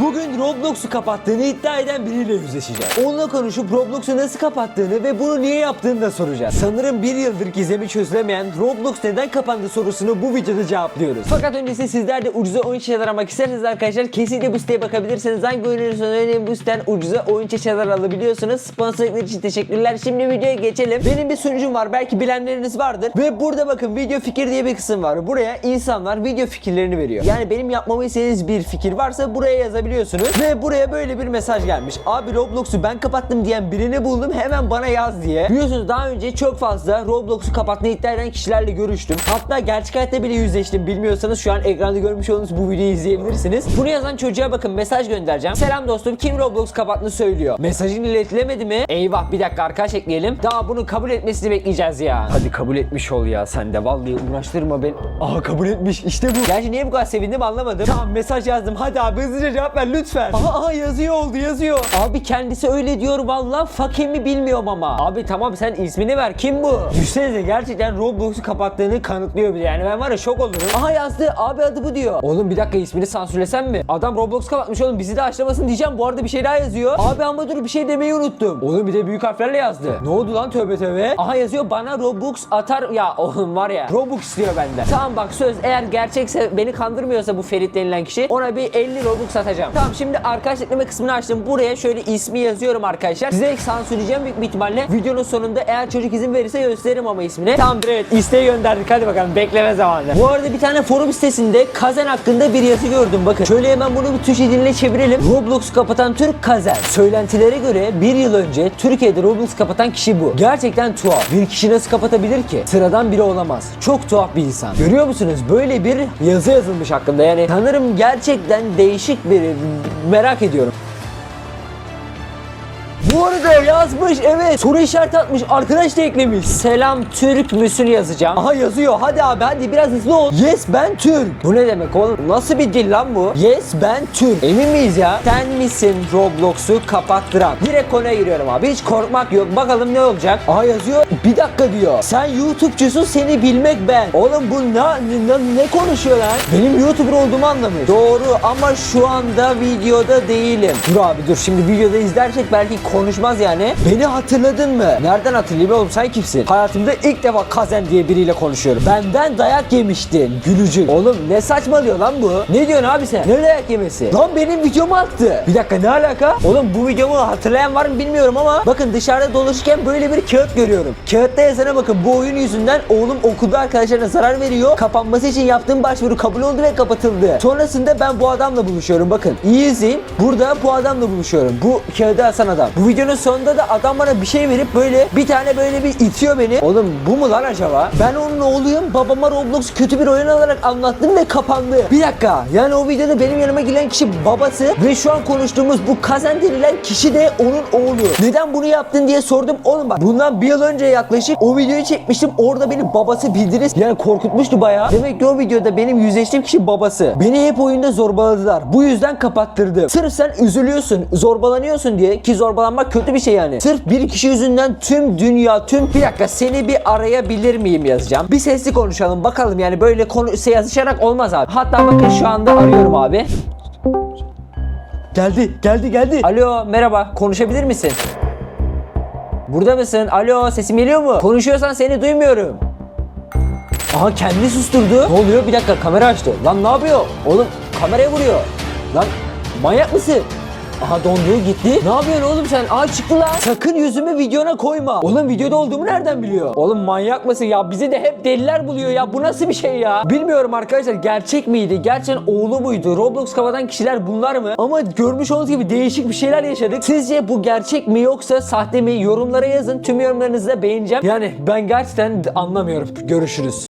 Bugün Roblox'u kapattığını iddia eden biriyle yüzleşeceğiz. Onunla konuşup Roblox'u nasıl kapattığını ve bunu niye yaptığını da soracağız. Sanırım bir yıldır gizemi çözülemeyen Roblox neden kapandı sorusunu bu videoda cevaplıyoruz. Fakat öncesinde sizler de ucuza oyun şeyler almak isterseniz arkadaşlar kesinlikle bu siteye bakabilirsiniz. Hangi oyun arıyorsanız önerin bu siteden ucuza oyun şeyler alabiliyorsunuz. Sponsorluklar için teşekkürler. Şimdi videoya geçelim. Benim bir sunucum var. Belki bilenleriniz vardır. Ve burada bakın video fikir diye bir kısım var. Buraya insanlar video fikirlerini veriyor. Yani benim yapmamı istediğiniz bir fikir varsa buraya yazabiliyorsunuz. Ve buraya böyle bir mesaj gelmiş. Abi Roblox'u ben kapattım diyen birini buldum. Hemen bana yaz diye. Biliyorsunuz daha önce çok fazla Roblox'u kapattığını iddia eden kişilerle görüştüm. Hatta gerçek hayatta bile yüzleştim. Bilmiyorsanız şu an ekranda görmüş olduğunuz bu videoyu izleyebilirsiniz. Bunu yazan çocuğa bakın mesaj göndereceğim. Selam dostum kim Roblox kapattığını söylüyor. Mesajın iletilemedi mi? Eyvah bir dakika arkadaş ekleyelim. Daha bunu kabul etmesini bekleyeceğiz ya. Hadi kabul etmiş ol ya sen de. Vallahi uğraştırma ben. Aha kabul etmiş işte bu. Gerçi niye bu kadar sevindim anlamadım. Tamam mesaj yazdım. Hadi abi hızlıca cevap ver lütfen. Aha, aha yazıyor oldu yazıyor. Abi kendisi öyle diyor valla. Fakemi bilmiyorum ama. Abi tamam sen ismini ver. Kim bu? Düşünsenize gerçekten Roblox'u kapattığını kanıtlıyor bile. Yani ben var ya şok olurum. Aha yazdı. Abi adı bu diyor. Oğlum bir dakika ismini sansürlesem mi? Adam Roblox kapatmış oğlum bizi de açlamasın diyeceğim. Bu arada bir şey daha yazıyor. Abi ama dur bir şey demeyi unuttum. Oğlum bir de büyük harflerle yazdı. Ne oldu lan tövbe tövbe. Aha yazıyor bana Robux atar. Ya oğlum var ya Robux istiyor benden. Tamam bak söz eğer gerçekse beni kandırmıyorsa bu Ferit denilen kişi ona bir 50 Robux atacağım. Tamam şimdi arkadaş ekleme kısmını açtım. Buraya şöyle ismi yazıyorum arkadaşlar. Size sansürleyeceğim büyük bir ihtimalle. Videonun sonunda eğer çocuk izin verirse gösteririm ama ismini. Tamamdır evet isteği gönderdik hadi bakalım bekleme zamanı. Bu arada bir tane forum sitesinde Kazen hakkında bir yazı gördüm bakın. Şöyle hemen bunu bir Türkçe diline çevirelim. Roblox kapatan Türk Kazen. Söylentilere göre bir yıl önce Türkiye'de Roblox kapatan kişi bu. Gerçekten tuhaf. Bir kişi nasıl kapatabilir ki? Sıradan biri olamaz. Çok tuhaf bir insan. Görüyor musunuz? Böyle bir yazı yazılmış hakkında. Yani sanırım gerçekten değişik biri. Merak ediyorum. Bu arada yazmış evet soru işareti atmış arkadaş da eklemiş. Selam Türk müsün yazacağım. Aha yazıyor. Hadi abi hadi biraz hızlı ol. Yes ben Türk. Bu ne demek oğlum? Nasıl bir dil lan bu? Yes ben Türk. Emin miyiz ya? Sen misin Roblox'u kapattıran? Direkt konuya giriyorum abi. Hiç korkmak yok. Bakalım ne olacak? Aha yazıyor. Bir dakika diyor. Sen YouTube'cusun seni bilmek ben. Oğlum bu ne, ne, ne konuşuyor lan? Benim YouTuber olduğumu anlamış. Doğru ama şu anda videoda değilim. Dur abi dur. Şimdi videoda izlersek belki konuşmaz yani. Beni hatırladın mı? Nereden hatırlayayım oğlum sen kimsin? Hayatımda ilk defa Kazen diye biriyle konuşuyorum. Benden dayak yemiştin gülücük. Oğlum ne saçmalıyor lan bu? Ne diyorsun abi sen? Ne dayak yemesi? Lan benim videomu attı. Bir dakika ne alaka? Oğlum bu videomu hatırlayan var mı bilmiyorum ama bakın dışarıda dolaşırken böyle bir kağıt görüyorum. Kağıtta yazana bakın bu oyun yüzünden oğlum okulda arkadaşlarına zarar veriyor. Kapanması için yaptığım başvuru kabul oldu ve kapatıldı. Sonrasında ben bu adamla buluşuyorum bakın. İyi izleyin. Burada bu adamla buluşuyorum. Bu kağıdı asan adam. Bu videonun sonunda da adam bana bir şey verip böyle bir tane böyle bir itiyor beni. Oğlum bu mu lan acaba? Ben onun oğluyum. Babama Roblox kötü bir oyun olarak anlattım ve kapandı. Bir dakika. Yani o videoda benim yanıma gelen kişi babası ve şu an konuştuğumuz bu Kazen denilen kişi de onun oğlu. Neden bunu yaptın diye sordum. Oğlum bak bundan bir yıl önce yaklaşık o videoyu çekmiştim. Orada benim babası bildiniz. Yani korkutmuştu bayağı. Demek ki o videoda benim yüzleştiğim kişi babası. Beni hep oyunda zorbaladılar. Bu yüzden kapattırdım. Sırf sen üzülüyorsun, zorbalanıyorsun diye ki zorbalanmak kötü bir şey yani. Sırf bir kişi yüzünden tüm dünya, tüm bir dakika seni bir arayabilir miyim yazacağım. Bir sesli konuşalım bakalım yani böyle konu yazışarak olmaz abi. Hatta bakın şu anda arıyorum abi. Geldi, geldi, geldi. Alo, merhaba. Konuşabilir misin? Burada mısın? Alo, sesim geliyor mu? Konuşuyorsan seni duymuyorum. Aha kendini susturdu. Ne oluyor? Bir dakika kamera açtı. Lan ne yapıyor? Oğlum kameraya vuruyor. Lan manyak mısın? Aha dondu gitti. Ne yapıyorsun oğlum sen? Aa çıktı lan. Sakın yüzümü videona koyma. Oğlum videoda olduğumu nereden biliyor? Oğlum manyak mısın ya? Bizi de hep deliler buluyor ya. Bu nasıl bir şey ya? Bilmiyorum arkadaşlar gerçek miydi? Gerçekten oğlu muydu? Roblox kapatan kişiler bunlar mı? Ama görmüş olduğunuz gibi değişik bir şeyler yaşadık. Sizce bu gerçek mi yoksa sahte mi? Yorumlara yazın. Tüm yorumlarınızı da beğeneceğim. Yani ben gerçekten anlamıyorum. Görüşürüz.